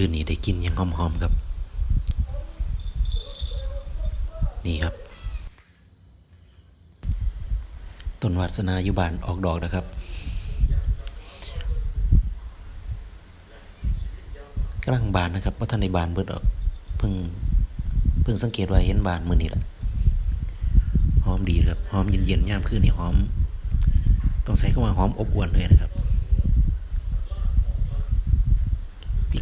คืนนี้ได้กินยังหอมๆครับ นี่ครับ ต้นวัสนาอยู่บานออกดอกนะครับกำลังบานนะครับว่าท่านในบานเบิดออกเพิ่งเพิ่งสังเกตว่าเห็นบานมือนี้แหละหอมดีครับหอมเย็นๆย่ามคืนนี่หอม ต้องใช้คำว่าหอมอบอวนเลยนะครับ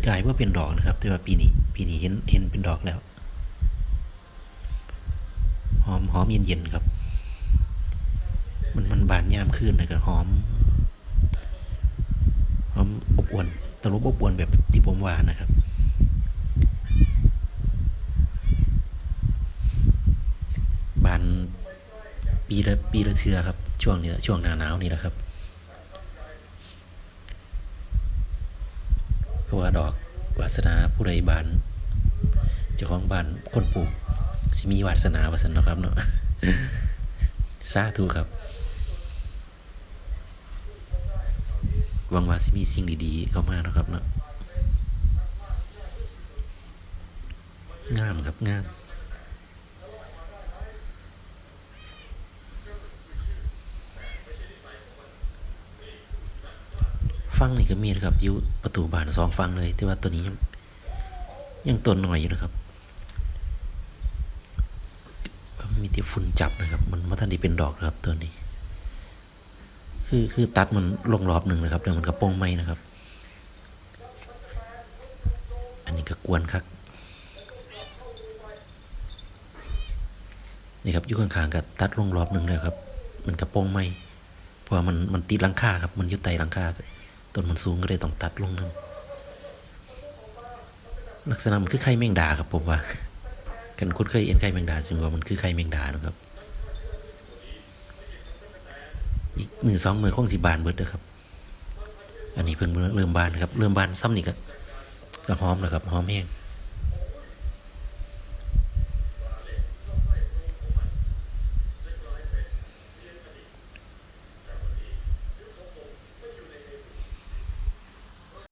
ปีกายว่าเป็นดอกนะครับ แต่ว่าปีนี้ปีนี้เห็นเห็นเป็นดอกแล้ว หอมหอมเย็นๆครับ มันมันบานยามขึ้นนะครับหอมหอมอบอวนตลบอบอวนแบบที่ผมว่านะครับบานปีละปีละเทือครับ ช่วงนี้ช่วงหน้าหนาวนี่แหละครับ เพ ราะว่าดอกวาสนาผู้ใดบานเจ้าของบ้านคนปลูกสิมีวาสนาวาสนาะครับเนาะสาธุครับหวังว่าสิมีสิ่งดีๆเข้ามาเนาะครับเนาะงามครับงาม ฟังนี่ก็มีนะครับอยู่ประตูบานสองฟังเลย แต่ว่าตัวนี้ยังยังต้นหน่อยอยู่นะครับ มีแต่ฝุ่นจับนะครับ มันมาทันได้เป็นดอกนะครับตัวนี้ คือคือตัดมันลงรอบหนึ่งนะครับเดี๋ยวมันกระโปรงไหมนะครับ อันนี้ก็กวนครับนี่ครับอยู่ข้างๆกับตัดลงรอบหนึ่งเลยครับ มันกระโปรงไหมเพราะมันมันติดลังคาครับ มันอยู่ใต้ลังคา ต้นมันสูงก็เลยต้องตัดลงนั่นลักษณะมันคือไข่แมงดาครับผมว่ากันคุณเคยเอ็นไข่แมงดาจริงว่ามันคือไข่แมงดานะครับอีกหนึ่งสองมือคงสิบานเบิดเด้อครับ อันนี้เพิ่งเริ่มบานนะครับ เริ่มบานซ้ำนี่ก็หอมนะครับหอมแห้ง